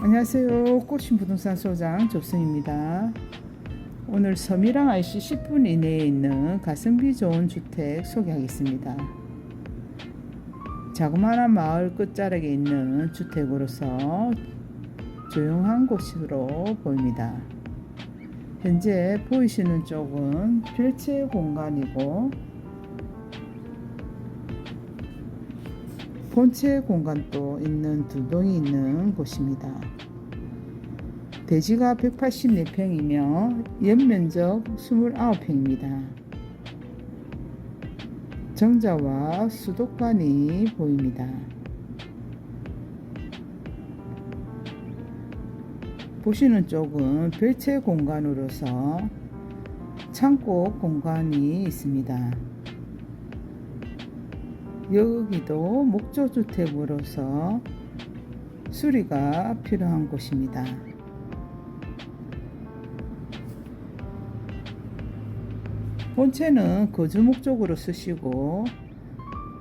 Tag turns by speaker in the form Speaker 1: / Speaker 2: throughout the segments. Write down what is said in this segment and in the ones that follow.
Speaker 1: 안녕하세요. 꽃신 부동산 소장 조승입니다. 오늘 섬이랑 IC 10분 이내에 있는 가성비 좋은 주택 소개하겠습니다. 자그마한 마을 끝자락에 있는 주택으로서 조용한 곳으로 보입니다. 현재 보이시는 쪽은 필체 공간이고 본체 공간도 있는 두 동이 있는 곳입니다. 대지가 184평이며 연면적 29평입니다. 정자와 수도관이 보입니다. 보시는 쪽은 별채 공간으로서 창고 공간이 있습니다. 여기도 목조주택으로서 수리가 필요한 곳입니다. 본체는 거주 목적으로 쓰시고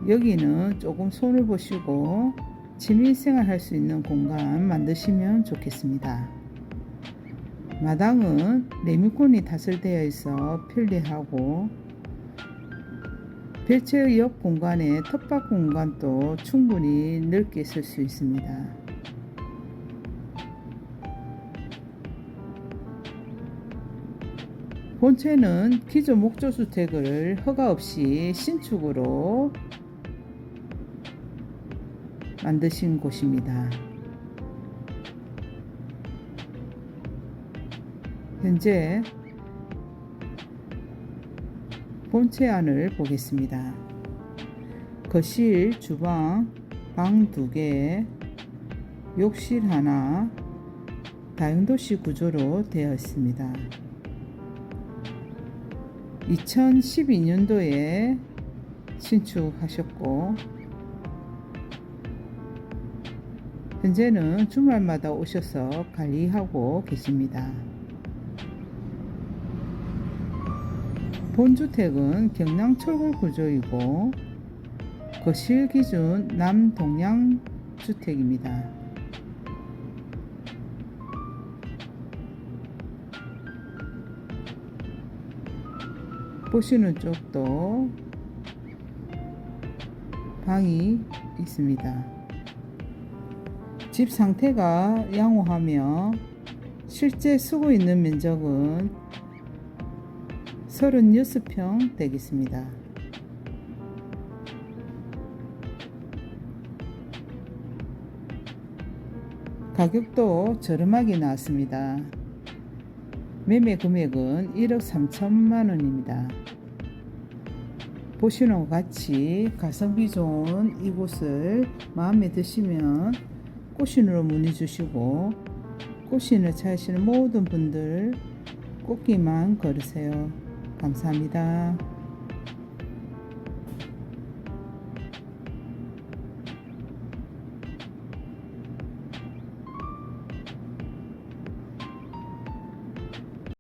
Speaker 1: 여기는 조금 손을 보시고 취미생활 할 수 있는 공간 만드시면 좋겠습니다. 마당은 레미콘이 다설되어 있어 편리하고 별채의 옆 공간에 텃밭 공간도 충분히 넓게 쓸 수 있습니다. 본체는 기존 목조주택을 허가 없이 신축으로 만드신 곳입니다. 현재 본체 안을 보겠습니다. 거실, 주방, 방 두 개, 욕실 하나, 다용도실 구조로 되어 있습니다. 2012년도에 신축하셨고 현재는 주말마다 오셔서 관리하고 계십니다. 본주택은 경남 철골 구조이고 거실 기준 남동양 주택입니다. 보시는 쪽도 방이 있습니다. 집 상태가 양호하며 실제 쓰고 있는 면적은 36평 되겠습니다. 가격도 저렴하게 나왔습니다. 매매 금액은 1억 3천만 원입니다. 보시는 것 같이 가성비 좋은 이곳을 마음에 드시면 꽃신으로 문의 주시고 꽃신을 찾으시는 모든 분들 꽃기만 걸으세요. 감사합니다.